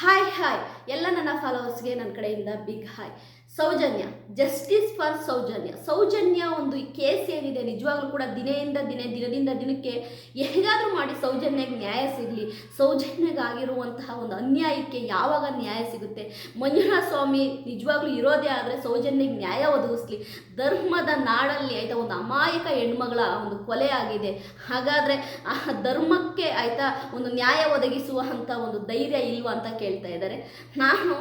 Hi hi ಎಲ್ಲ ನನ್ನ ಫಾಲೋವರ್ಸ್ಗೆ ನನ್ನ ಕಡೆಯಿಂದ big hi Sowjanya justice for Sowjanya. Sowjanya ಒಂದು ಕೇಸ್ ಏನಿದೆ, ನಿಜವಾಗ್ಲೂ ಕೂಡ ದಿನೆಯಿಂದ ದಿನ, ದಿನದಿಂದ ದಿನಕ್ಕೆ ಹೇಗಾದರೂ ಮಾಡಿ ಸೌಜನ್ಯಗೆ ನ್ಯಾಯ ಸಿಗಲಿ. ಸೌಜನ್ಯಗಾಗಿರುವಂತಹ ಒಂದು ಅನ್ಯಾಯಕ್ಕೆ ಯಾವಾಗ ನ್ಯಾಯ ಸಿಗುತ್ತೆ? ಮಂಜುನಾಥ ಸ್ವಾಮಿ ನಿಜವಾಗ್ಲೂ ಇರೋದೇ ಆದರೆ ಸೌಜನ್ಯಗೆ ನ್ಯಾಯ ಒದಗಿಸ್ಲಿ. ಧರ್ಮದ ನಾಡಲ್ಲಿ ಆಯಿತಾ ಒಂದು ಅಮಾಯಕ ಹೆಣ್ಮಗಳ ಒಂದು ಕೊಲೆ ಆಗಿದೆ. ಹಾಗಾದರೆ ಆ ಧರ್ಮಕ್ಕೆ ಆಯಿತಾ ಒಂದು ನ್ಯಾಯ ಒದಗಿಸುವಂಥ ಒಂದು ಧೈರ್ಯ ಇಲ್ವಾ ಅಂತ ಕೇಳ್ತಾ ಇದ್ದಾರೆ. ನಾನು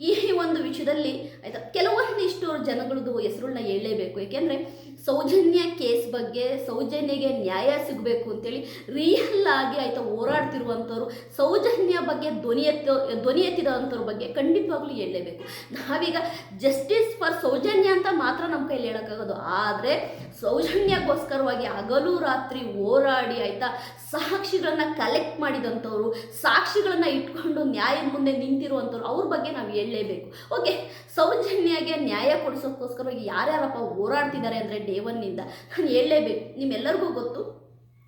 ಈ ಒಂದು ವಿಷಯದಲ್ಲಿ ಆಯ್ತಾ, ಕೆಲವೊಂದಿಷ್ಟು ಜನಗಳದ್ದು ಹೆಸರುಗಳನ್ನ ಹೇಳಲೇಬೇಕು. ಏಕೆಂದರೆ ಸೌಜನ್ಯ ಕೇಸ್ ಬಗ್ಗೆ, ಸೌಜನ್ಯಗೆ ನ್ಯಾಯ ಸಿಗಬೇಕು ಅಂತೇಳಿ ರಿಯಲ್ ಆಗಿ ಆಯ್ತಾ ಹೋರಾಡ್ತಿರುವಂಥವ್ರು, ಸೌಜನ್ಯ ಬಗ್ಗೆ ಧ್ವನಿ ಎತ್ತ, ಧ್ವನಿ ಎತ್ತಿದಂಥವ್ರ ಬಗ್ಗೆ ಖಂಡಿತವಾಗ್ಲೂ ಹೇಳಲೇಬೇಕು. ನಾವೀಗ ಜಸ್ಟಿಸ್ ಫಾರ್ ಸೌಜನ್ಯ ನಮ್ಮ ಕೈಲಿ ಹೇಳೋಕ್ಕಾಗೋದು. ಆದರೆ ಸೌಜನ್ಯಕ್ಕೋಸ್ಕರವಾಗಿ ಹಗಲು ರಾತ್ರಿ ಹೋರಾಡಿ ಆಯಿತಾ, ಸಾಕ್ಷಿಗಳನ್ನ ಕಲೆಕ್ಟ್ ಮಾಡಿದಂಥವ್ರು, ಸಾಕ್ಷಿಗಳನ್ನ ಇಟ್ಕೊಂಡು ನ್ಯಾಯದ ಮುಂದೆ ನಿಂತಿರುವಂಥವ್ರು, ಅವ್ರ ಬಗ್ಗೆ ನಾವು ಹೇಳಲೇಬೇಕು. ಓಕೆ ಸೌಜನ್ಯಗೆ ನ್ಯಾಯ ಕೊಡಿಸೋಕ್ಕೋಸ್ಕರವಾಗಿ ಯಾರ್ಯಾರಪ್ಪ ಹೋರಾಡ್ತಿದ್ದಾರೆ ಅಂದರೆ ಡೇ ಒನ್ನಿಂದ ನಾನು ಹೇಳಲೇಬೇಕು. ನಿಮ್ಮೆಲ್ಲರಿಗೂ ಗೊತ್ತು?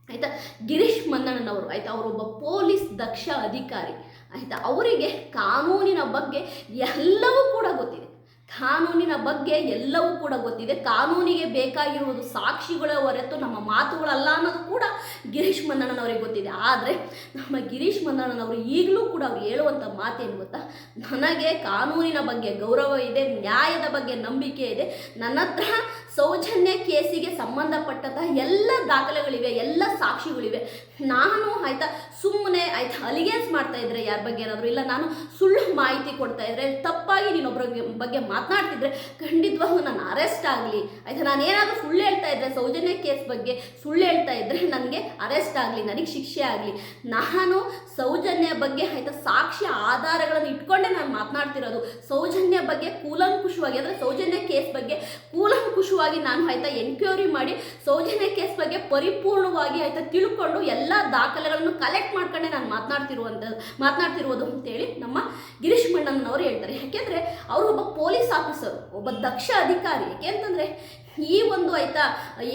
ಆಯಿತಾ, ಗಿರೀಶ್ ಮನ್ನಣ್ಣನವರು, ಆಯಿತಾ ಅವರೊಬ್ಬ ಪೊಲೀಸ್ ದಕ್ಷ ಅಧಿಕಾರಿ ಆಯಿತಾ, ಅವರಿಗೆ ಕಾನೂನಿನ ಬಗ್ಗೆ ಎಲ್ಲವೂ ಕೂಡ ಗೊತ್ತಿದೆ. ಕಾನೂನಿನ ಬಗ್ಗೆ ಎಲ್ಲವೂ ಕೂಡ ಗೊತ್ತಿದೆ. ಕಾನೂನಿಗೆ ಬೇಕಾಗಿರುವುದು ಸಾಕ್ಷಿಗಳ ಹೊರತು ನಮ್ಮ ಮಾತುಗಳಲ್ಲ ಅನ್ನೋದು ಕೂಡ ಗಿರೀಶ್ ಮಂದಣ್ಣನವರಿಗೆ ಗೊತ್ತಿದೆ. ಆದರೆ ನಮ್ಮ ಗಿರೀಶ್ ಮಂದಣ್ಣನವರು ಈಗಲೂ ಕೂಡ ಅವ್ರು ಹೇಳುವಂಥ ಮಾತೇನು ಗೊತ್ತಾ? ನನಗೆ ಕಾನೂನಿನ ಬಗ್ಗೆ ಗೌರವ ಇದೆ, ನ್ಯಾಯದ ಬಗ್ಗೆ ನಂಬಿಕೆ ಇದೆ. ನನ್ನ ಹತ್ರ ಸೌಜನ್ಯ ಕೇಸಿಗೆ ಸಂಬಂಧಪಟ್ಟಂತಹ ಎಲ್ಲ ದಾಖಲೆಗಳಿವೆ, ಎಲ್ಲ ಸಾಕ್ಷಿಗಳಿವೆ. ನಾನು ಆಯ್ತಾ ಸುಮ್ಮನೆ ಆಯ್ತಾ ಅಲಿಗೇನ್ಸ್ ಮಾಡ್ತಾ ಇದ್ರೆ ಯಾರ ಬಗ್ಗೆ ಏನಾದರೂ ಇಲ್ಲ, ನಾನು ಸುಳ್ಳು ಮಾಹಿತಿ ಕೊಡ್ತಾ ಇದ್ರೆ, ತಪ್ಪಾಗಿ ನೀನೊಬ್ಬರ ಬಗ್ಗೆ ಮಾತನಾಡ್ತಿದ್ರೆ ಖಂಡಿತವಾಗೂ ನಾನು ಅರೆಸ್ಟ್ ಆಗಲಿ. ಆಯ್ತಾ, ನಾನು ಏನಾದರೂ ಸುಳ್ಳು ಹೇಳ್ತಾ ಇದ್ರೆ, ಸೌಜನ್ಯ ಕೇಸ್ ಬಗ್ಗೆ ಸುಳ್ಳು ಹೇಳ್ತಾ ಇದ್ರೆ ನನಗೆ ಅರೆಸ್ಟ್ ಆಗಲಿ, ನನಗೆ ಶಿಕ್ಷೆ ಆಗಲಿ. ನಾನು ಸೌಜನ್ಯ ಬಗ್ಗೆ ಆಯ್ತಾ ಸಾಕ್ಷ್ಯ ಆಧಾರಗಳನ್ನು ಇಟ್ಕೊಂಡೇ ನಾನು ಮಾತನಾಡ್ತಿರೋದು. ಸೌಜನ್ಯ ಬಗ್ಗೆ ಕೂಲಂಕುಷವಾಗಿ, ಅಂದರೆ ಸೌಜನ್ಯ ಕೇಸ್ ಬಗ್ಗೆ ಕೂಲಂಕುಷವಾಗಿ ನಾನು ಆಯ್ತಾ ಎನ್ಕ್ವೈರಿ ಮಾಡಿ, ಸೌಜನ್ಯ ಕೇಸ್ ಬಗ್ಗೆ ಪರಿಪೂರ್ಣವಾಗಿ ಆಯ್ತಾ ತಿಳ್ಕೊಂಡು ಎಲ್ಲ ದಾಖಲೆಗಳನ್ನು ಕಲೆಕ್ಟ್ ಮಾಡ್ಕೊಂಡೆ ನಾನು ಮಾತನಾಡ್ತಿರುವಂಥದ್ದು ಮಾತನಾಡ್ತಿರುವುದು ಅಂತೇಳಿ ನಮ್ಮ ಗಿರೀಶ್ ಮಣ್ಣನವರು ಹೇಳ್ತಾರೆ. ಯಾಕೆಂದರೆ ಅವರು ಒಬ್ಬ ಪೊಲೀಸ್ ಆಫೀಸರ್ ಒಬ್ಬ ದಕ್ಷ ಅಧಿಕಾರಿ. ಯಾಕೆಂತಂದರೆ ಈ ಒಂದು ಆಯ್ತಾ,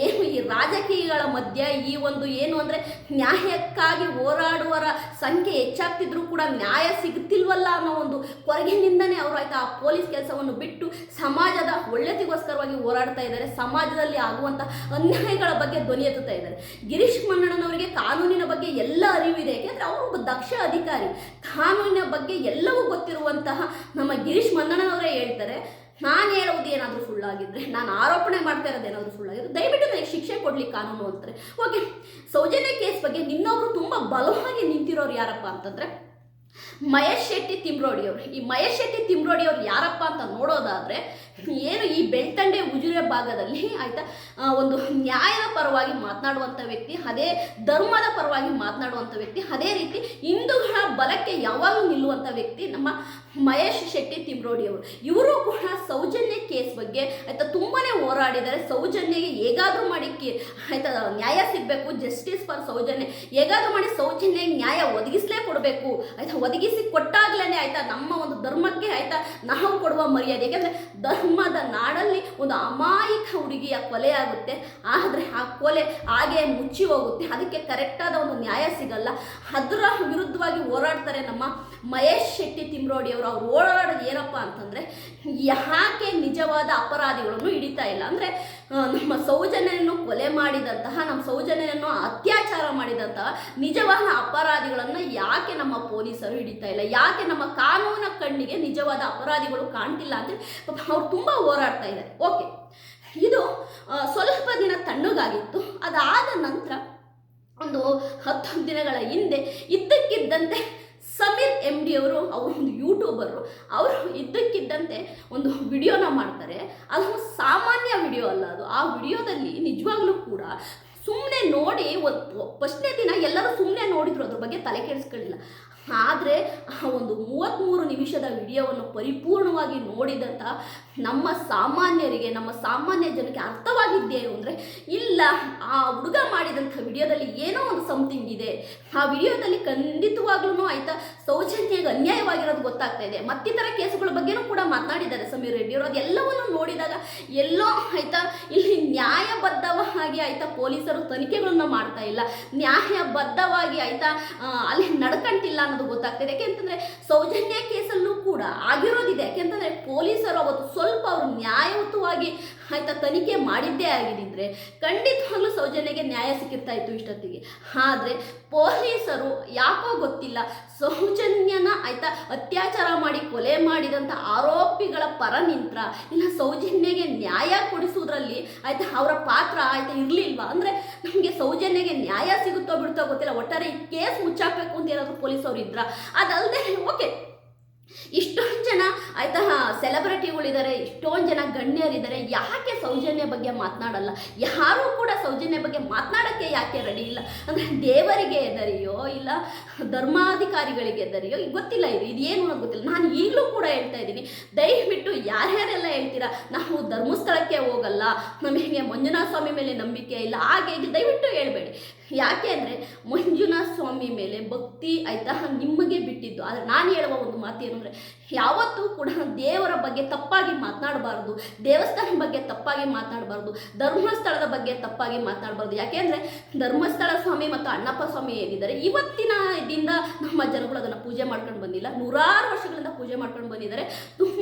ಏನು ಈ ರಾಜಕೀಯಗಳ ಮಧ್ಯೆ ಈ ಒಂದು ಏನು ಅಂದರೆ ನ್ಯಾಯಕ್ಕಾಗಿ ಹೋರಾಡುವರ ಸಂಖ್ಯೆ ಹೆಚ್ಚಾಗ್ತಿದ್ರು ಕೂಡ ನ್ಯಾಯ ಸಿಗ್ತಿಲ್ವಲ್ಲ ಅನ್ನೋ ಒಂದು ಕೊರಗಿನಿಂದನೇ ಅವರು ಆಯ್ತಾ ಆ ಪೊಲೀಸ್ ಕೆಲಸವನ್ನು ಬಿಟ್ಟು ಸಮಾಜದ ಒಳ್ಳೆತಿಗೋಸ್ಕರವಾಗಿ ಹೋರಾಡ್ತಾ ಇದ್ದಾರೆ, ಸಮಾಜದಲ್ಲಿ ಆಗುವಂಥ ಅನ್ಯಾಯಗಳ ಬಗ್ಗೆ ಧ್ವನಿ ಎತ್ತುತ್ತಾ ಇದ್ದಾರೆ. ಗಿರೀಶ್ ಮನ್ನಣ್ಣನವರಿಗೆ ಕಾನೂನಿನ ಬಗ್ಗೆ ಎಲ್ಲ ಅರಿವಿದೆ, ಯಾಕೆಂದರೆ ಅವರು ಒಬ್ಬ ದಕ್ಷ ಅಧಿಕಾರಿ. ಕಾನೂನಿನ ಬಗ್ಗೆ ಎಲ್ಲವೂ ಗೊತ್ತಿರುವಂತಹ ನಮ್ಮ ಗಿರೀಶ್ ಮನ್ನಣ್ಣನವರೇ ಹೇಳ್ತಾರೆ ನಾನು ಹೇಳೋದು ಏನಾದರೂ ಸುಳ್ಳಾಗಿದ್ದರೆ ನಾನು ಆರೋಪಣೆ ಮಾಡ್ತಾ ಇರೋದು ಏನಾದರೂ ಸುಳ್ಳಾಗಿದ್ರೆ ದಯವಿಟ್ಟು ನನಗೆ ಶಿಕ್ಷೆ ಕೊಡಲಿ ಕಾನೂನು ಅಂತಾರೆ ಓಕೆ ಸೌಜನ್ಯ ಕೇಸ್ ಬಗ್ಗೆ ನಿನ್ನೊಬ್ರು ತುಂಬ ಬಲವಾಗಿ ನಿಂತಿರೋರು ಯಾರಪ್ಪ ಅಂತಂದರೆ ಮಹೇಶ್ ಶೆಟ್ಟಿ ತಿಮ್ರೋಡಿ ಅವರು. ಈ ಮಹೇಶ್ ಶೆಟ್ಟಿ ತಿಮ್ರೋಡಿ ಅವ್ರು ಯಾರಪ್ಪ ಅಂತ ನೋಡೋದಾದರೆ, ಏನು ಈ ಬೆಳ್ತಂಡೆ ಉಜಿರೆ ಭಾಗದಲ್ಲಿ, ಆಯ್ತಾ ಒಂದು ನ್ಯಾಯದ ಪರವಾಗಿ ಮಾತನಾಡುವಂಥ ವ್ಯಕ್ತಿ, ಅದೇ ಧರ್ಮದ ಪರವಾಗಿ ಮಾತನಾಡುವಂಥ ವ್ಯಕ್ತಿ, ಅದೇ ರೀತಿ ಹಿಂದೂಗಳ ಬಲಕ್ಕೆ ಯಾವಾಗಲೂ ನಿಲ್ಲುವಂಥ ವ್ಯಕ್ತಿ ನಮ್ಮ ಮಹೇಶ್ ಶೆಟ್ಟಿ ತಿಮ್ರೋಡಿ ಅವರು. ಇವರು ಕೂಡ ಸೌಜನ್ಯ ಕೇಸ್ ಬಗ್ಗೆ, ಆಯ್ತಾ, ತುಂಬಾನೇ ಹೋರಾಡಿದ್ದಾರೆ. ಸೌಜನ್ಯಗೆ ಹೇಗಾದರೂ ಮಾಡಿ ಕೇ, ಆಯಿತಾ, ನ್ಯಾಯ ಸಿಗಬೇಕು ಜಸ್ಟಿಸ್ ಫಾರ್ ಸೌಜನ್ಯ. ಹೇಗಾದರೂ ಮಾಡಿ ಸೌಜನ್ಯ ನ್ಯಾಯ ಒದಗಿಸಲೇ ಕೊಡಬೇಕು, ಆಯಿತಾ ಒದಗಿಸಿ ಕೊಟ್ಟಾಗಲೇ ಆಯ್ತಾ? ನಮ್ಮ ಒಂದು ಧರ್ಮಕ್ಕೆ ಆಯ್ತಾ? ನಾವು ಕೊಡುವ ಮರ್ಯಾದೆ. ಯಾಕೆಂದರೆ ಧರ್ಮದ ನಾಡಲ್ಲಿ ಒಂದು ಅಮಾಯಕ ಹುಡುಗಿಯ ಕೊಲೆ ಆಗುತ್ತೆ. ಆದರೆ ಆ ಕೊಲೆ ಹಾಗೆ ಮುಚ್ಚಿ ಹೋಗುತ್ತೆ. ಅದಕ್ಕೆ ಕರೆಕ್ಟಾದ ಒಂದು ನ್ಯಾಯ ಸಿಗಲ್ಲ. ಅದರ ವಿರುದ್ಧವಾಗಿ ಹೋರಾಡ್ತಾರೆ ನಮ್ಮ ಮಹೇಶ್ ಶೆಟ್ಟಿ ತಿಮ್ರೋಡಿ ಅವರು. ಅವ್ರು ಓಡಾಡೋದು ಏನಪ್ಪ ಅಂತಂದರೆ, ಯಾಕೆ ನಿಜವಾದ ಅಪರಾಧಿಗಳನ್ನು ಹಿಡಿತಾ ಇಲ್ಲ? ಅಂದರೆ ನಮ್ಮ ಸೌಜನ್ಯನನ್ನು ಕೊಲೆ ಮಾಡಿದಂತಹ, ನಮ್ಮ ಸೌಜನ್ಯನನ್ನು ಅತ್ಯಾಚಾರ ಮಾಡಿದಂತಹ ನಿಜವಾದ ಅಪರಾಧಿಗಳನ್ನು ಯಾಕೆ ನಮ್ಮ ಪೊಲೀಸರು ಹಿಡಿತಾ ಇಲ್ಲ. ಯಾಕೆ ನಮ್ಮ ಕಾನೂನ ಕಣ್ಣಿಗೆ ನಿಜವಾದ ಅಪರಾಧಿಗಳು ಕಾಣ್ತಿಲ್ಲ ಅಂದರೆ ಅವ್ರು ತುಂಬ ಹೋರಾಡ್ತಾ ಇದ್ದಾರೆ. ಓಕೆ ಇದು ಸ್ವಲ್ಪ ದಿನ ತಣ್ಣಗಾಗಿತ್ತು. ಅದಾದ ನಂತರ ಒಂದು ಹತ್ತು ದಿನಗಳ ಹಿಂದೆ ಇದ್ದಕ್ಕಿದ್ದಂತೆ ಸಮೀರ್ ಎಂ ಡಿ ಅವರು ಅವರು ಒಂದು ಯೂಟ್ಯೂಬರು ಅವರು ಇದ್ದಕ್ಕಿದ್ದಂತೆ ಒಂದು ವಿಡಿಯೋನ ಮಾಡ್ತಾರೆ. ಅದು ಸಾಮಾನ್ಯ ವಿಡಿಯೋ ಅಲ್ಲ ಅದು. ಆ ವಿಡಿಯೋದಲ್ಲಿ ನಿಜವಾಗ್ಲೂ ಕೂಡ ಸುಮ್ಮನೆ ನೋಡಿ ಒಂದು ಫಸ್ಟ್ನೇ ದಿನ ಎಲ್ಲರೂ ಸುಮ್ಮನೆ ನೋಡಿದ್ರು ಅದ್ರ ಬಗ್ಗೆ ತಲೆ ಕೆಡಿಸ್ಕೊಳ್ಳಿಲ್ಲ. ಆದರೆ ಒಂದು ಮೂವತ್ತ್ಮೂರು ನಿಮಿಷದ ವಿಡಿಯೋವನ್ನು ಪರಿಪೂರ್ಣವಾಗಿ ನೋಡಿದಂಥ ನಮ್ಮ ಸಾಮಾನ್ಯರಿಗೆ, ನಮ್ಮ ಸಾಮಾನ್ಯ ಜನಕ್ಕೆ ಅರ್ಥವಾಗಿದ್ದೇವೆ ಅಂದರೆ, ಇಲ್ಲ, ಆ ಹುಡುಗ ಮಾಡಿದಂಥ ವಿಡಿಯೋದಲ್ಲಿ ಏನೋ ಒಂದು ಸಮಥಿಂಗ್ ಇದೆ. ಆ ವಿಡಿಯೋದಲ್ಲಿ ಖಂಡಿತವಾಗ್ಲೂ ಆಯಿತಾ ಸೌಜನ್ಯಗೆ ಅನ್ಯಾಯವಾಗಿರೋದು ಗೊತ್ತಾಗ್ತಾ ಇದೆ. ಮತ್ತಿತರ ಕೇಸುಗಳ ಬಗ್ಗೆನೂ ಕೂಡ ಮಾತನಾಡಿದ್ದಾರೆ ಸಮೀರ್ ರೆಡ್ಡಿ ಅವರು. ಅದೆಲ್ಲವನ್ನು ನೋಡಿದಾಗ ಎಲ್ಲೋ ಆಯಿತಾ, ಇಲ್ಲಿ ನ್ಯಾಯಬದ್ಧವಾಗಿ ಆಯಿತಾ ಪೊಲೀಸರು ತನಿಖೆಗಳನ್ನು ಮಾಡ್ತಾ ಇಲ್ಲ. ನ್ಯಾಯಬದ್ಧವಾಗಿ ಆಯಿತಾ ಅಲ್ಲಿ ನಡ್ಕಂಟಿಲ್ಲ ಅನ್ನೋದು ಗೊತ್ತಾಗ್ತಿದೆ ಯಾಕೆಂತಂದ್ರೆ ಸೌಜನ್ಯ ಕೇಸಲ್ಲೂ ಕೂಡ ಆಗಿರೋದಿದೆ. ಯಾಕೆಂತಂದ್ರೆ, ಪೊಲೀಸರು ಅವತ್ತು ಸ್ವಲ್ಪ ಅವರು ನ್ಯಾಯಯುತವಾಗಿ ಆಯ್ತಾ ತನಿಖೆ ಮಾಡಿದ್ದೇ ಆಗಿದ್ದರೆ ಖಂಡಿತವಾಗ್ಲೂ ಸೌಜನ್ಯಗೆ ನ್ಯಾಯ ಸಿಕ್ಕಿರ್ತಾ ಇತ್ತು ಇಷ್ಟೊತ್ತಿಗೆ. ಆದರೆ ಪೊಲೀಸರು ಯಾಕೋ ಗೊತ್ತಿಲ್ಲ, ಸೌಜನ್ಯನ ಆಯ್ತಾ ಅತ್ಯಾಚಾರ ಮಾಡಿ ಕೊಲೆ ಮಾಡಿದಂಥ ಆರೋಪಿಗಳ ಪರ ನಿಂತ್ರ ಇಲ್ಲ ಸೌಜನ್ಯಗೆ ನ್ಯಾಯ ಕೊಡಿಸುವುದರಲ್ಲಿ ಆಯ್ತಾ ಅವರ ಪಾತ್ರ ಆಯ್ತಾ ಇರಲಿಲ್ವಾ? ಅಂದರೆ ನಮಗೆ ಸೌಜನ್ಯಗೆ ನ್ಯಾಯ ಸಿಗುತ್ತೋ ಬಿಡುತ್ತೋ ಗೊತ್ತಿಲ್ಲ, ಒಟ್ಟಾರೆ ಈ ಕೇಸ್ ಮುಚ್ಚಾಕಬೇಕು ಅಂತ ಏನಾದರೂ ಪೊಲೀಸರು ಇದ್ರ? ಅದಲ್ಲದೆ ಓಕೆ ಇಷ್ಟೊಂದು ಜನ ಆಯ್ತಾ ಸೆಲೆಬ್ರಿಟಿಗಳಿದ್ದಾರೆ ಇಷ್ಟೊಂದು ಜನ ಗಣ್ಯರಿದ್ದಾರೆ. ಯಾಕೆ ಸೌಜನ್ಯ ಬಗ್ಗೆ ಮಾತನಾಡಲ್ಲ? ಯಾರೂ ಕೂಡ ಸೌಜನ್ಯ ಬಗ್ಗೆ ಮಾತನಾಡೋಕ್ಕೆ ಯಾಕೆ ರೆಡಿ ಇಲ್ಲ? ಅಂದರೆ ದೇವರಿಗೆ ಎದರಿಯೋ ಇಲ್ಲ ಧರ್ಮಾಧಿಕಾರಿಗಳಿಗೆ ಎದರಿಯೋ ಗೊತ್ತಿಲ್ಲ ಇದು ಇದೇನು ಗೊತ್ತಿಲ್ಲ. ನಾನು ಈಗಲೂ ಕೂಡ ಹೇಳ್ತಾ ಇದ್ದೀನಿ, ದಯವಿಟ್ಟು ಯಾರ್ಯಾರೆಲ್ಲ ಹೇಳ್ತೀರಾ, ನಾವು ಧರ್ಮಸ್ಥಳಕ್ಕೆ ಹೋಗಲ್ಲ, ನಮಗೆ ಮಂಜುನಾಥ ಸ್ವಾಮಿ ಮೇಲೆ ನಂಬಿಕೆ ಇಲ್ಲ ಹೀಗೆ ದಯವಿಟ್ಟು ಹೇಳ್ಬೇಡಿ. ಯಾಕೆ ಅಂದರೆ ಮಂಜುನಾಥ ಸ್ವಾಮಿ ಮೇಲೆ ಭಕ್ತಿ ಆಯಿತಾ ನಿಮಗೆ ಬಿಟ್ಟಿದ್ದು. ಆದರೆ ನಾನು ಹೇಳುವ ಒಂದು ಮಾತು ಏನು ಅಂದರೆ, ಯಾವತ್ತೂ ಕೂಡ ದೇವರ ಬಗ್ಗೆ ತಪ್ಪಾಗಿ ಮಾತನಾಡಬಾರ್ದು. ದೇವಸ್ಥಾನ ಬಗ್ಗೆ ತಪ್ಪಾಗಿ ಮಾತನಾಡಬಾರ್ದು. ಧರ್ಮಸ್ಥಳದ ಬಗ್ಗೆ ತಪ್ಪಾಗಿ ಮಾತನಾಡಬಾರ್ದು. ಯಾಕೆಂದರೆ ಧರ್ಮಸ್ಥಳ ಸ್ವಾಮಿ ಮತ್ತು ಅಣ್ಣಪ್ಪ ಸ್ವಾಮಿ ಏನಿದ್ದಾರೆ, ಇವತ್ತಿನ ಇದರಿಂದ ನಮ್ಮ ಜನಗಳು ಅದನ್ನು ಪೂಜೆ ಮಾಡ್ಕೊಂಡು ಬಂದಿಲ್ಲ. ನೂರಾರು ವರ್ಷಗಳಿಂದ ಪೂಜೆ ಮಾಡ್ಕೊಂಡು ಬಂದಿದ್ದಾರೆ.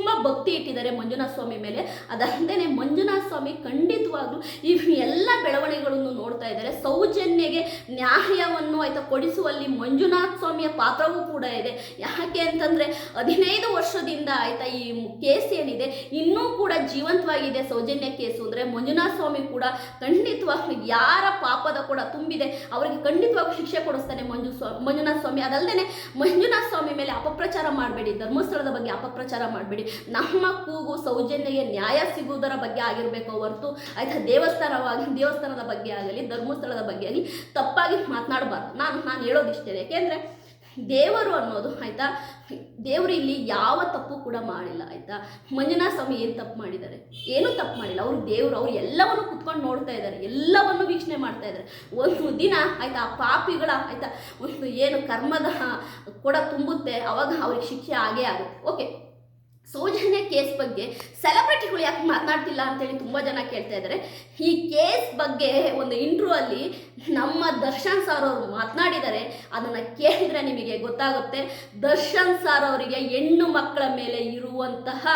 ತುಂಬ ಭಕ್ತಿ ಇಟ್ಟಿದ್ದಾರೆ ಮಂಜುನಾಥ ಸ್ವಾಮಿ ಮೇಲೆ. ಅದಲ್ಲದೆ ಮಂಜುನಾಥ ಸ್ವಾಮಿ ಖಂಡಿತವಾಗ್ಲೂ ಈ ಎಲ್ಲ ಬೆಳವಣಿಗೆಗಳನ್ನು ನೋಡ್ತಾ ಇದ್ದಾರೆ. ಸೌಜನ್ಯಗೆ ನ್ಯಾಯವನ್ನು ಆಯ್ತಾ ಕೊಡಿಸುವಲ್ಲಿ ಮಂಜುನಾಥ ಸ್ವಾಮಿಯ ಪಾತ್ರವೂ ಕೂಡ ಇದೆ. ಯಾಕೆ ಅಂತಂದರೆ ಹದಿನೈದು ವರ್ಷದಿಂದ ಆಯ್ತಾ ಈ ಕೇಸ್ ಏನಿದೆ, ಇನ್ನೂ ಕೂಡ ಜೀವಂತವಾಗಿದೆ ಸೌಜನ್ಯ ಕೇಸು ಅಂದರೆ ಮಂಜುನಾಥ ಸ್ವಾಮಿ ಕೂಡ ಖಂಡಿತವಾಗ್ಲೂ ಯಾರ ಪಾಪದ ಕೂಡ ತುಂಬಿದೆ, ಅವರಿಗೆ ಖಂಡಿತವಾಗ್ಲೂ ಶಿಕ್ಷೆ ಕೊಡಿಸ್ತಾನೆ ಮಂಜು ಸ್ವಾಮಿ ಮಂಜುನಾಥ ಸ್ವಾಮಿ. ಅದಲ್ಲದೆ ಮಂಜುನಾಥ ಸ್ವಾಮಿ ಮೇಲೆ ಅಪಪ್ರಚಾರ ಮಾಡಬೇಡಿ, ಧರ್ಮಸ್ಥಳದ ಬಗ್ಗೆ ಅಪಪ್ರಚಾರ ಮಾಡಬೇಡಿ. ನಮ್ಮ ಕೂಗು ಸೌಜನ್ಯಗೆ ನ್ಯಾಯ ಸಿಗುವುದರ ಬಗ್ಗೆ ಆಗಿರಬೇಕು ಹೊರತು ಆಯ್ತಾ ದೇವಸ್ಥಾನವಾಗಿ, ದೇವಸ್ಥಾನದ ಬಗ್ಗೆ ಆಗಲಿ, ಧರ್ಮಸ್ಥಳದ ಬಗ್ಗೆ ಆಗಲಿ ತಪ್ಪಾಗಿ ಮಾತನಾಡಬಾರ್ದು. ನಾನು ನಾನು ಹೇಳೋದಿಷ್ಟೇ ಯಾಕೆಂದರೆ ದೇವರು ಅನ್ನೋದು ಆಯ್ತಾ, ದೇವರು ಇಲ್ಲಿ ಯಾವ ತಪ್ಪು ಕೂಡ ಮಾಡಿಲ್ಲ ಆಯ್ತಾ. ಮಂಜುನಾ ಸ್ವಾಮಿ ಏನು ತಪ್ಪು ಮಾಡಿದ್ದಾರೆ? ಏನೂ ತಪ್ಪು ಮಾಡಿಲ್ಲ. ಅವರು ದೇವರು, ಅವರು ಎಲ್ಲವನ್ನು ಕುತ್ಕೊಂಡು ನೋಡ್ತಾ ಇದ್ದಾರೆ. ಎಲ್ಲವನ್ನು ವೀಕ್ಷಣೆ ಮಾಡ್ತಾ ಇದ್ದಾರೆ. ಒಂದು ದಿನ ಆಯ್ತಾ ಆ ಪಾಪಿಗಳ ಆಯ್ತಾ ಒಂದು ಏನು ಕರ್ಮದ ಕೊಡ ತುಂಬುತ್ತೆ, ಅವಾಗ ಅವ್ರಿಗೆ ಶಿಕ್ಷೆ ಆಗೇ ಆಗುತ್ತೆ. ಓಕೆ ಸೌಜನ್ಯ ಕೇಸ್ ಬಗ್ಗೆ ಸೆಲೆಬ್ರಿಟಿಗಳು ಯಾಕೆ ಮಾತನಾಡ್ತಿಲ್ಲ ಅಂತೇಳಿ ತುಂಬ ಜನ ಕೇಳ್ತಾ ಇದ್ದಾರೆ ಈ ಕೇಸ್ ಬಗ್ಗೆ ಒಂದು ಇಂಟ್ರೂ ಅಲ್ಲಿ ನಮ್ಮ ದರ್ಶನ್ ಸರ್ ಅವರು ಮಾತನಾಡಿದ್ದಾರೆ ಅದನ್ನು ಕೇಳಿದ್ರೆ ನಿಮಗೆ ಗೊತ್ತಾಗುತ್ತೆ. ದರ್ಶನ್ ಸರ್ ಅವರಿಗೆ ಹೆಣ್ಣು ಮಕ್ಕಳ ಮೇಲೆ ಇರುವಂತಹ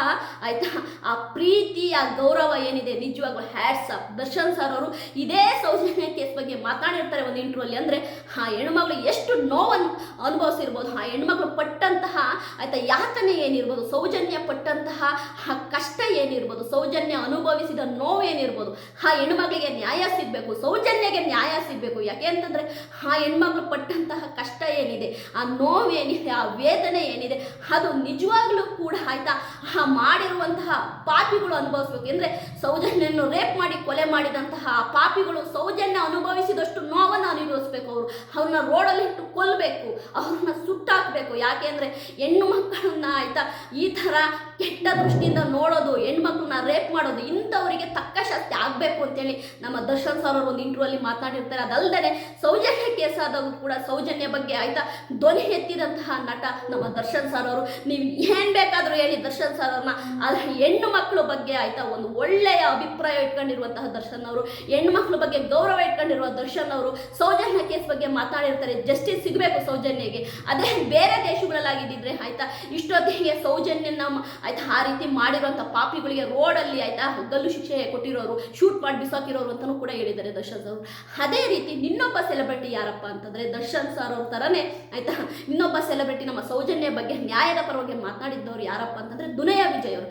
ಆಯಿತಾ, ಆ ಪ್ರೀತಿ, ಆ ಗೌರವ ಏನಿದೆ, ನಿಜವಾಗ್ಲೂ ಹ್ಯಾಟ್ಸ್ ಅಪ್ ದರ್ಶನ್ ಸರ್ ಅವರು ಇದೇ ಸೌಜನ್ಯ ಕೇಸ್ ಬಗ್ಗೆ ಮಾತನಾಡಿರ್ತಾರೆ ಒಂದು ಇಂಟ್ರೂ ಅಲ್ಲಿ. ಅಂದರೆ, ಆ ಹೆಣ್ಮಗಳು ಎಷ್ಟು ನೋವನ್ನು ಅನುಭವಿಸಿರ್ಬೋದು. ಆ ಹೆಣ್ಮಗಳು ಪಟ್ಟಂತಹ, ಆಯಿತಾ, ಯಾತನೆ ಏನಿರ್ಬೋದು, ಸೌಜನ್ಯ ಪಟ್ಟಂತಹ ಆ ಕಷ್ಟ ಏನಿರ್ಬೋದು, ಸೌಜನ್ಯ ಅನುಭವಿಸಿದ ನೋವು ಏನಿರ್ಬೋದು ಆ ಹೆಣ್ಮಗಳಿಗೆ ನ್ಯಾಯ ಸಿಗಬೇಕು, ಸೌಜನ್ಯಗೆ ನ್ಯಾಯ ಸಿಗಬೇಕು. ಯಾಕೆ ಅಂತಂದರೆ ಆ ಹೆಣ್ಮಗಳು ಪಟ್ಟಂತಹ ಕಷ್ಟ ಏನಿದೆ, ಆ ನೋವು ಏನಿದೆ, ಆ ವೇದನೆ ಏನಿದೆ, ಅದು ನಿಜವಾಗ್ಲೂ ಕೂಡ ಆಯಿತಾ? ಆ ಮಾಡಿರುವಂತಹ ಪಾಪಿಗಳು ಅನುಭವಿಸ್ಬೇಕು. ಅಂದರೆ ಸೌಜನ್ಯನ್ನು ರೇಪ್ ಮಾಡಿ, ಕೊಲೆ ಮಾಡಿದಂತಹ ಆ ಪಾಪಿಗಳು ಸೌಜನ್ಯ ಅನುಭವಿಸಿದಷ್ಟು ನೋವನ್ನು ಅನುಭವಿಸ್ಬೇಕು ಅವರು. ಅವ್ರನ್ನ ರೋಡಲ್ಲಿ ಇಟ್ಟು ಕೊಲ್ಲಬೇಕು ಅವ್ರನ್ನ ಸುಟ್ಟಾಕಬೇಕು. ಯಾಕೆ ಅಂದರೆ, ಹೆಣ್ಣು ಮಕ್ಕಳನ್ನ ಆಯಿತಾ, ಈ ಥರ lá ಕೆಟ್ಟ ದೃಷ್ಟಿಯಿಂದ ನೋಡೋದು, ಹೆಣ್ಮಕ್ಳನ್ನ ರೇಪ್ ಮಾಡೋದು, ಇಂಥವರಿಗೆ ತಕ್ಕ ಶಾಸ್ತಿ ಆಗಬೇಕು ಅಂತೇಳಿ ನಮ್ಮ ದರ್ಶನ್ ಸರ್ ಅವರು ಒಂದು ಅಲ್ಲಿ ಮಾತನಾಡಿರ್ತಾರೆ ಅದಲ್ಲದೆ ಸೌಜನ್ಯ ಕೇಸ್ ಆದಾಗೂ ಕೂಡ ಸೌಜನ್ಯ ಬಗ್ಗೆ ಆಯ್ತಾ? ಧ್ವನಿ ಎತ್ತಿದಂತಹ ನಟ ನಮ್ಮ ದರ್ಶನ್ ಸರ್ ಅವರು. ನೀವು ಏನು ಬೇಕಾದರೂ ಹೇಳಿ ದರ್ಶನ್ ಸರ್ ಅವ್ರನ್ನ. ಆದರೆ ಹೆಣ್ಣು ಮಕ್ಕಳ ಬಗ್ಗೆ ಆಯ್ತಾ ಒಂದು ಒಳ್ಳೆಯ ಅಭಿಪ್ರಾಯ ಇಟ್ಕೊಂಡಿರುವಂತಹ ದರ್ಶನ್ ಅವರು. ಹೆಣ್ಣು ಮಕ್ಕಳ ಬಗ್ಗೆ ಗೌರವ ಇಟ್ಕೊಂಡಿರುವ ದರ್ಶನ್ ಅವರು ಸೌಜನ್ಯ ಕೇಸ್ ಬಗ್ಗೆ ಮಾತಾಡಿರ್ತಾರೆ. ಜಸ್ಟಿಸ್ ಸಿಗಬೇಕು ಸೌಜನ್ಯಗೆ. ಅದೇ ಬೇರೆ ದೇಶಗಳಲ್ಲಾಗಿದ್ದಿದ್ರೆ ಆಯ್ತಾ? ಇಷ್ಟೊತ್ತಿಗೆ ಸೌಜನ್ಯನ ಆಯ್ತಾ? ಆ ರೀತಿ ಮಾಡಿರುವಂಥ ಪಾಪಿಗಳಿಗೆ ರೋಡಲ್ಲಿ ಆಯ್ತಾ ಗಲ್ಲು ಶಿಕ್ಷೆ ಕೊಟ್ಟಿರೋರು ಶೂಟ್ ಮಾಡಿ ಬಿಸಾಕಿರೋರು ಅಂತಲೂ ಕೂಡ ಹೇಳಿದ್ದಾರೆ ದರ್ಶನ್ ಸರ್ ಅದೇ ರೀತಿ ಇನ್ನೊಬ್ಬ ಸೆಲೆಬ್ರಿಟಿ ಯಾರಪ್ಪ ಅಂತಂದರೆ ದರ್ಶನ್ ಸರ್ ಅವ್ರ ಥರನೇ ಆಯ್ತಾ? ಇನ್ನೊಬ್ಬ ಸೆಲೆಬ್ರಿಟಿ ನಮ್ಮ ಸೌಜನ್ಯ ಬಗ್ಗೆ, ನ್ಯಾಯದ ಪರವಾಗಿ ಮಾತನಾಡಿದ್ದವ್ರು ಯಾರಪ್ಪ ಅಂತಂದರೆ ದುನಿಯಾ ವಿಜಯ್ ಅವರು.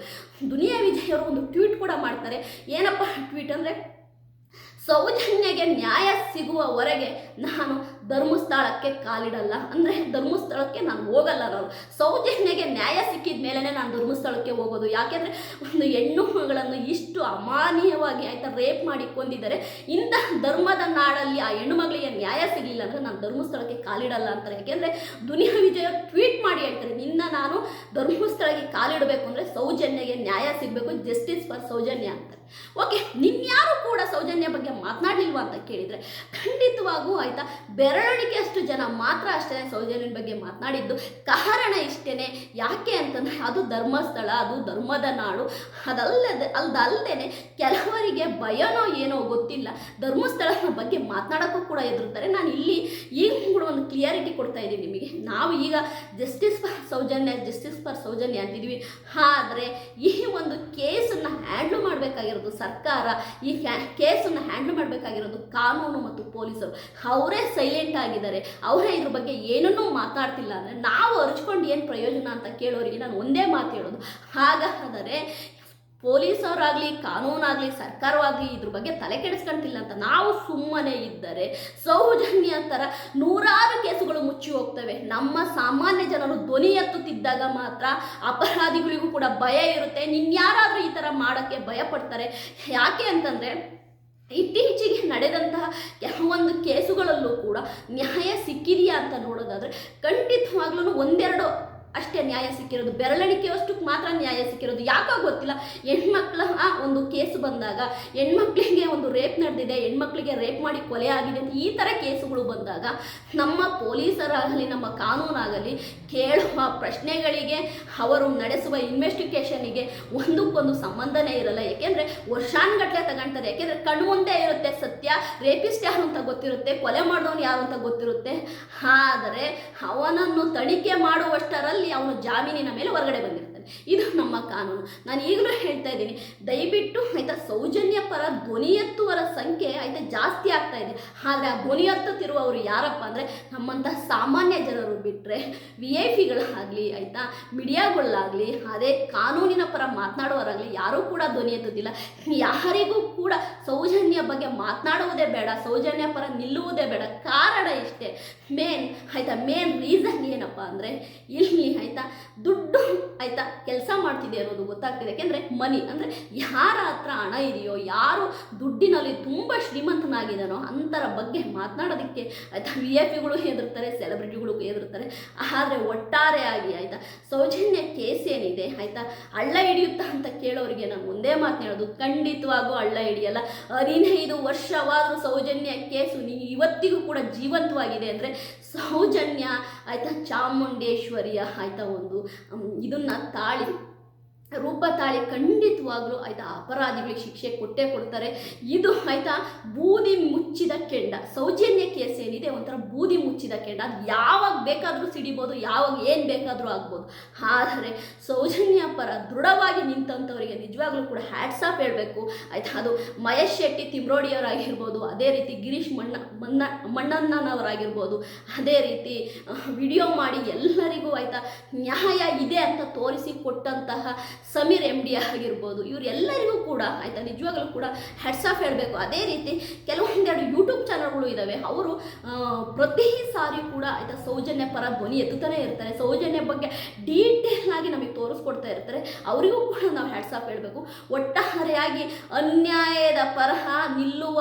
ದುನಿಯಾ ವಿಜಯ್ ಅವರು ಒಂದು ಟ್ವೀಟ್ ಕೂಡ ಮಾಡ್ತಾರೆ. ಏನಪ್ಪ ಟ್ವೀಟ್ ಅಂದರೆ, ಸೌಜನ್ಯಗೆ ನ್ಯಾಯ ಸಿಗುವವರೆಗೆ ನಾನು ಧರ್ಮಸ್ಥಳಕ್ಕೆ ಕಾಲಿಡಲ್ಲ. ಅಂದರೆ ಧರ್ಮಸ್ಥಳಕ್ಕೆ ನಾನು ಹೋಗಲ್ಲ ನಾನು. ಸೌಜನ್ಯಗೆ ನ್ಯಾಯ ಸಿಕ್ಕಿದ ಮೇಲೇ ನಾನು ಧರ್ಮಸ್ಥಳಕ್ಕೆ ಹೋಗೋದು. ಯಾಕೆಂದರೆ ಒಂದು ಹೆಣ್ಣು ಮಗಳನ್ನು ಇಷ್ಟು ಅಮಾನೀಯವಾಗಿ ಆಯಿತಾ ರೇಪ್ ಮಾಡಿ ಕೊಂದಿದ್ದಾರೆ ಇಂಥ ಧರ್ಮದ ನಾಡಲ್ಲಿ ಆ ಹೆಣ್ಣು ಮಗಳಿಗೆ ನ್ಯಾಯ ಸಿಗಲಿಲ್ಲ ಅಂದರೆ ನಾನು ಧರ್ಮಸ್ಥಳಕ್ಕೆ ಕಾಲಿಡಲ್ಲ ಅಂತಾರೆ. ಯಾಕೆಂದರೆ ದುನಿಯಾ ವಿಜಯ ಟ್ವೀಟ್ ಮಾಡಿ ಹೇಳ್ತಾರೆ, ನಿನ್ನ ನಾನು ಧರ್ಮಸ್ಥಳಕ್ಕೆ ಕಾಲಿಡಬೇಕು ಅಂದರೆ ಸೌಜನ್ಯಗೆ ನ್ಯಾಯ ಸಿಗಬೇಕು ಜಸ್ಟಿಸ್ ಫಾರ್ ಸೌಜನ್ಯ ಅಂತಾರೆ. ಓಕೆ ನಿನ್ಯಾರು ಕೂಡ ಸೌಜನ್ಯ ಬಗ್ಗೆ ಮಾತನಾಡಲಿಲ್ವಾ ಅಂತ ಕೇಳಿದರೆ, ಖಂಡಿತವಾಗೂ ಆಯಿತಾ ಬೆರಳಿಕೆಯಷ್ಟು ಜನ ಮಾತ್ರ ಅಷ್ಟೇ ಸೌಜನ್ಯನ ಬಗ್ಗೆ ಮಾತನಾಡಿದ್ದು. ಕಾರಣ ಇಷ್ಟೇ ಯಾಕೆ ಅಂತಂದರೆ ಅದು ಧರ್ಮಸ್ಥಳ, ಅದು ಧರ್ಮದ ನಾಡು. ಅದಲ್ಲದೆ ಅಲ್ದಲ್ದೇ ಕೆಲವರಿಗೆ ಭಯನೋ ಏನೋ ಗೊತ್ತಿಲ್ಲ. ಧರ್ಮಸ್ಥಳದ ಬಗ್ಗೆ ಮಾತನಾಡೋಕ್ಕೂ ಕೂಡ ಹೆದರ್ತಾರೆ ನಾನು ಇಲ್ಲಿ ಈಗ ಕೂಡ ಒಂದು ಕ್ಲಿಯಾರಿಟಿ ಕೊಡ್ತಾ ಇದ್ದೀನಿ ನಿಮಗೆ. ನಾವು ಈಗ justice for Sowjanya justice for Sowjanya ಅಂತಿದ್ವಿ. ಆದರೆ ಈ ಒಂದು ಕೇಸನ್ನು ಹ್ಯಾಂಡ್ಲ್ ಮಾಡಬೇಕಾಗಿರೋದು ಸರ್ಕಾರ, ಈ ಕೇಸನ್ನು ಹ್ಯಾಂಡ್ಲ್ ಮಾಡಬೇಕಾಗಿರೋದು ಕಾನೂನು ಮತ್ತು ಪೊಲೀಸರು. ಅವರೇ ಸೈಲೆಂಟ್ ಆಗಿದ್ದಾರೆ. ಅವರೇ ಇದ್ರ ಬಗ್ಗೆ ಏನನ್ನೂ ಮಾತಾಡ್ತಿಲ್ಲ ಅಂದರೆ ನಾವು ಅರ್ಚ್ಕೊಂಡು ಏನು ಪ್ರಯೋಜನ ಅಂತ ಕೇಳೋರಿಗೆ ನಾನು ಒಂದೇ ಮಾತು ಹೇಳೋದು. ಹಾಗಾದರೆ ಪೊಲೀಸವರಾಗಲಿ ಕಾನೂನಾಗಲಿ, ಸರ್ಕಾರವಾಗಲಿ ಇದ್ರ ಬಗ್ಗೆ ತಲೆ ಕೆಡಿಸ್ಕೊಂತಿಲ್ಲ ಅಂತ ನಾವು ಸುಮ್ಮನೆ ಇದ್ದರೆ ಸೌಜನ್ಯ ಥರ ನೂರಾರು ಕೇಸುಗಳು ಮುಚ್ಚಿ ಹೋಗ್ತವೆ. ನಮ್ಮ ಸಾಮಾನ್ಯ ಜನರು ಧ್ವನಿ ಎತ್ತುತ್ತಿದ್ದಾಗ ಮಾತ್ರ ಅಪರಾಧಿಗಳಿಗೂ ಕೂಡ ಭಯ ಇರುತ್ತೆ. ನಿನ್ಯಾರಾದರೂ ಈ ಥರ ಮಾಡೋಕ್ಕೆ ಭಯ ಪಡ್ತಾರೆ. ಯಾಕೆ ಅಂತಂದರೆ ಇತ್ತೀಚೆಗೆ ನಡೆದಂತಹ ಕೆಲವೊಂದು ಕೇಸುಗಳಲ್ಲೂ ಕೂಡ ನ್ಯಾಯ ಸಿಕ್ಕಿದೆಯಾ ಅಂತ ನೋಡೋದಾದರೆ ಖಂಡಿತವಾಗ್ಲೂ ಒಂದೆರಡು ಅಷ್ಟೇ ನ್ಯಾಯ ಸಿಕ್ಕಿರೋದು. ಬೆರಳೆಣಿಕೆಯಷ್ಟಕ್ಕೆ ಮಾತ್ರ ನ್ಯಾಯ ಸಿಕ್ಕಿರೋದು. ಯಾಕೋ ಗೊತ್ತಿಲ್ಲ. ಹೆಣ್ಮಕ್ಳ ಒಂದು ಕೇಸು ಬಂದಾಗ, ಹೆಣ್ಮಕ್ಳಿಗೆ ಒಂದು ರೇಪ್ ನಡೆದಿದೆ, ಹೆಣ್ಮಕ್ಳಿಗೆ ರೇಪ್ ಮಾಡಿ ಕೊಲೆ ಆಗಿದೆ ಅಂತ ಈ ಥರ ಕೇಸುಗಳು ಬಂದಾಗ, ನಮ್ಮ ಪೊಲೀಸರಾಗಲಿ, ನಮ್ಮ ಕಾನೂನಾಗಲಿ ಕೇಳುವ ಪ್ರಶ್ನೆಗಳಿಗೆ, ಅವರು ನಡೆಸುವ ಇನ್ವೆಸ್ಟಿಗೇಷನಿಗೆ ಒಂದಕ್ಕೊಂದು ಸಂಬಂಧನೇ ಇರಲ್ಲ. ಏಕೆಂದರೆ ವರ್ಷಾನ್ಗಟ್ಟಲೆ ತಗೊಳ್ತಾರೆ ಯಾಕೆಂದರೆ ಕಣ್ಣು ಮುಂದೆ ಇರುತ್ತೆ ಸತ್ಯ ರೇಪಿಸ್ಟ್ ಯಾರು ಅಂತ ಗೊತ್ತಿರುತ್ತೆ, ಕೊಲೆ ಮಾಡಿದವನು ಯಾರು ಅಂತ ಗೊತ್ತಿರುತ್ತೆ. ಆದರೆ ಅವನನ್ನು ತನಿಖೆ ಮಾಡುವಷ್ಟರಲ್ಲಿ ಅವನು ಜಾಮೀನಿನ ಮೇಲೆ ಹೊರಗಡೆ ಬಂದಿರ್ತಾನೆ ಇದು ನಮ್ಮ ಕಾನೂನು. ನಾನು ಈಗಲೂ ಹೇಳ್ತಾ ಇದ್ದೀನಿ, ದಯವಿಟ್ಟು ಆಯಿತಾ ಸೌಜನ್ಯ ಪರ ಧ್ವನಿ ಎತ್ತುವರ ಸಂಖ್ಯೆ ಆಯಿತಾ ಜಾಸ್ತಿ ಆಗ್ತಾ ಇದೆ. ಆದರೆ ಆ ಧ್ವನಿ ಎತ್ತುತ್ತಿರುವವರು ಯಾರಪ್ಪ ಅಂದರೆ ನಮ್ಮಂಥ ಸಾಮಾನ್ಯ ಜನರು ಬಿಟ್ಟರೆ ವಿ ಐ ಪಿಗಳಾಗಲಿ ಆಯಿತಾ, ಮೀಡಿಯಾಗಳಾಗಲಿ, ಅದೇ ಕಾನೂನಿನ ಪರ ಮಾತನಾಡುವವರಾಗಲಿ ಯಾರೂ ಕೂಡ ಧ್ವನಿ ಎತ್ತುತ್ತಿಲ್ಲ ಯಾರಿಗೂ ಕೂಡ ಸೌಜನ್ಯ ಬಗ್ಗೆ ಮಾತನಾಡುವುದೇ ಬೇಡ, ಸೌಜನ್ಯ ಪರ ನಿಲ್ಲುವುದೇ ಬೇಡ. ಕಾರಣ ಇಷ್ಟೇ. ಮೇನ್, ಆಯಿತಾ ಮೇನ್ ರೀಸನ್ ಏನಪ್ಪ ಅಂದರೆ ಇಲ್ಲಿ ಆಯಿತಾ ದುಡ್ಡು ಆಯಿತಾ ಕೆಲಸ ಮಾಡ್ತಿದೆ ಅನ್ನೋದು ಗೊತ್ತಾಗ್ತಿದೆ. ಯಾಕೆಂದರೆ ಮನಿ, ಅಂದರೆ ಯಾರ ಹತ್ರ ಹಣ ಇದೆಯೋ, ಯಾರು ದುಡ್ಡಿನಲ್ಲಿ ತುಂಬ ಶ್ರೀಮಂತನಾಗಿದ್ದಾನೋ ಅಂಥರ ಬಗ್ಗೆ ಮಾತನಾಡೋದಕ್ಕೆ ಆಯಿತಾ? ವಿ ಎ ಪಿಗಳು ಹೆದರ್ತಾರೆ ಸೆಲೆಬ್ರಿಟಿಗಳು ಹೆದರ್ತಾರೆ. ಆದರೆ ಒಟ್ಟಾರೆಯಾಗಿ ಆಯಿತಾ? ಸೌಜನ್ಯ ಕೇಸ್ ಏನಿದೆ ಆಯಿತಾ? ಹಳ್ಳ ಹಿಡಿಯುತ್ತಾ ಅಂತ ಕೇಳೋರಿಗೆ ನಾನು ಒಂದೇ ಮಾತು ಹೇಳೋದು, ಖಂಡಿತವಾಗೂ ಹಳ್ಳ ಹಿಡಿಯಲ್ಲ. ಹದಿನೈದು ವರ್ಷವಾದರೂ ಸೌಜನ್ಯ ಕೇಸು ನೀವು ಇವತ್ತಿಗೂ ಕೂಡ ಜೀವಂತವಾಗಿದೆ ಅಂದರೆ ಸೌಜನ್ಯ ಆಯಿತಾ ಚಾಮುಂಡೇಶ್ವರಿಯ ಆಯಿತಾ ಒಂದು ಇದನ್ನು ತಾಳಿ. ರೂಪ ತಾಳಿ ಖಂಡಿತವಾಗ್ಲೂ ಆಯ್ತಾ ಅಪರಾಧಿಗಳಿಗೆ ಶಿಕ್ಷೆ ಕೊಟ್ಟೇ ಕೊಡ್ತಾರೆ. ಇದು ಆಯಿತಾ ಬೂದಿ ಮುಚ್ಚಿದ ಕೆಂಡ. ಸೌಜನ್ಯ ಕೇಸ್ ಏನಿದೆ ಒಂಥರ ಬೂದಿ ಮುಚ್ಚಿದ ಕೆಂಡ. ಅದು ಯಾವಾಗ ಬೇಕಾದರೂ ಸಿಡಿಬೋದು, ಯಾವಾಗ ಏನು ಬೇಕಾದರೂ ಆಗ್ಬೋದು. ಆದರೆ ಸೌಜನ್ಯ ಪರ ದೃಢವಾಗಿ ನಿಂತಂಥವರಿಗೆ ನಿಜವಾಗ್ಲೂ ಕೂಡ ಹ್ಯಾಟ್ಸ್ ಆಫ್ ಹೇಳಬೇಕು. ಆಯ್ತಾ ಅದು ಮಹೇಶ್ ಶೆಟ್ಟಿ ತಿಮ್ರೋಡಿಯವರಾಗಿರ್ಬೋದು, ಅದೇ ರೀತಿ ಗಿರೀಶ್ ಮಣ್ಣ ಮಣ್ಣ ಮಣ್ಣಣ್ಣನವರಾಗಿರ್ಬೋದು, ಅದೇ ರೀತಿ ವಿಡಿಯೋ ಮಾಡಿ ಎಲ್ಲರಿಗೂ ಆಯಿತಾ ನ್ಯಾಯ ಇದೆ ಅಂತ ತೋರಿಸಿ ಕೊಟ್ಟಂತಹ ಸಮೀರ್ ಎಂ ಡಿ ಆಗಿರ್ಬೋದು, ಇವರೆಲ್ಲರಿಗೂ ಕೂಡ, ಆಯಿತಾ, ನಿಜವಾಗಲೂ ಕೂಡ ಹೆಡ್ಸ್ ಆಫ್ ಹೇಳಬೇಕು. ಅದೇ ರೀತಿ ಕೆಲವೊಂದೆರಡು ಯೂಟ್ಯೂಬ್ ಚಾನಲ್ಗಳು ಇದ್ದಾವೆ ಅವರು ಪ್ರತಿ ಸಾರಿ ಕೂಡ, ಆಯಿತಾ, ಸೌಜನ್ಯ ಪರ ಧ್ವನಿ ಎತ್ತುತ್ತಾನೆ ಇರ್ತಾರೆ. ಸೌಜನ್ಯ ಬಗ್ಗೆ ಡೀಟೇಲ್ ಆಗಿ ನಮಗೆ ತೋರಿಸ್ಕೊಡ್ತಾ ಇರ್ತಾರೆ. ಅವರಿಗೂ ಕೂಡ ನಾವು ಹೆಡ್ಸ್ ಆಫ್ ಹೇಳಬೇಕು. ಒಟ್ಟಾರೆಯಾಗಿ ಅನ್ಯಾಯದ ಪರ ನಿಲ್ಲುವ,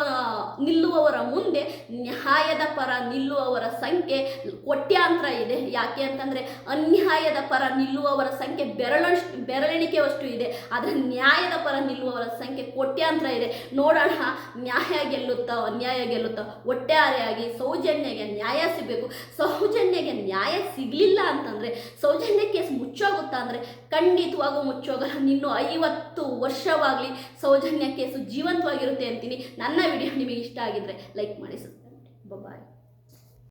ನಿಲ್ಲುವವರ ಮುಂದೆ ನ್ಯಾಯದ ಪರ ನಿಲ್ಲುವವರ ಸಂಖ್ಯೆ ಕೊಟ್ಯಾಂತರ ಇದೆ. ಯಾಕೆ ಅಂತಂದರೆ, ಅನ್ಯಾಯದ ಪರ ನಿಲ್ಲುವವರ ಸಂಖ್ಯೆ ಬೆರಳ ಬೆರಳೆಣಿಕೆಯಷ್ಟು ಇದೆ. ಆದರೆ ನ್ಯಾಯದ ಪರ ನಿಲ್ಲುವವರ ಸಂಖ್ಯೆ ಕೋಟ್ಯಾಂತರ ಇದೆ. ನೋಡೋಣ, ನ್ಯಾಯ ಗೆಲ್ಲುತ್ತಾ ಅನ್ಯಾಯ ಗೆಲ್ಲುತ್ತಾ ಒಟ್ಟಾರೆಯಾಗಿ ಸೌಜನ್ಯಗೆ ನ್ಯಾಯ ಸಿಗಬೇಕು. ಸೌಜನ್ಯಗೆ ನ್ಯಾಯ ಸಿಗಲಿಲ್ಲ ಅಂತಂದರೆ, ಸೌಜನ್ಯ ಕೇಸ್ ಮುಚ್ಚೋಗುತ್ತಾ ಅಂದರೆ ಖಂಡಿತವಾಗೂ ಮುಚ್ಚೋಗಲ್ಲ. ಇನ್ನು ಐವತ್ತು ವರ್ಷವಾಗಲಿ ಸೌಜನ್ಯ ಕೇಸು ಜೀವಂತವಾಗಿರುತ್ತೆ ಅಂತೀನಿ. ನನ್ನ ವಿಡಿಯೋ ನಿಮಗೆ ಇಷ್ಟ ಆಗಿದ್ರೆ ಲೈಕ್ ಮಾಡಿ, ಸಬ್ಸ್ಕ್ರೈಬ್ ಬಾಯ್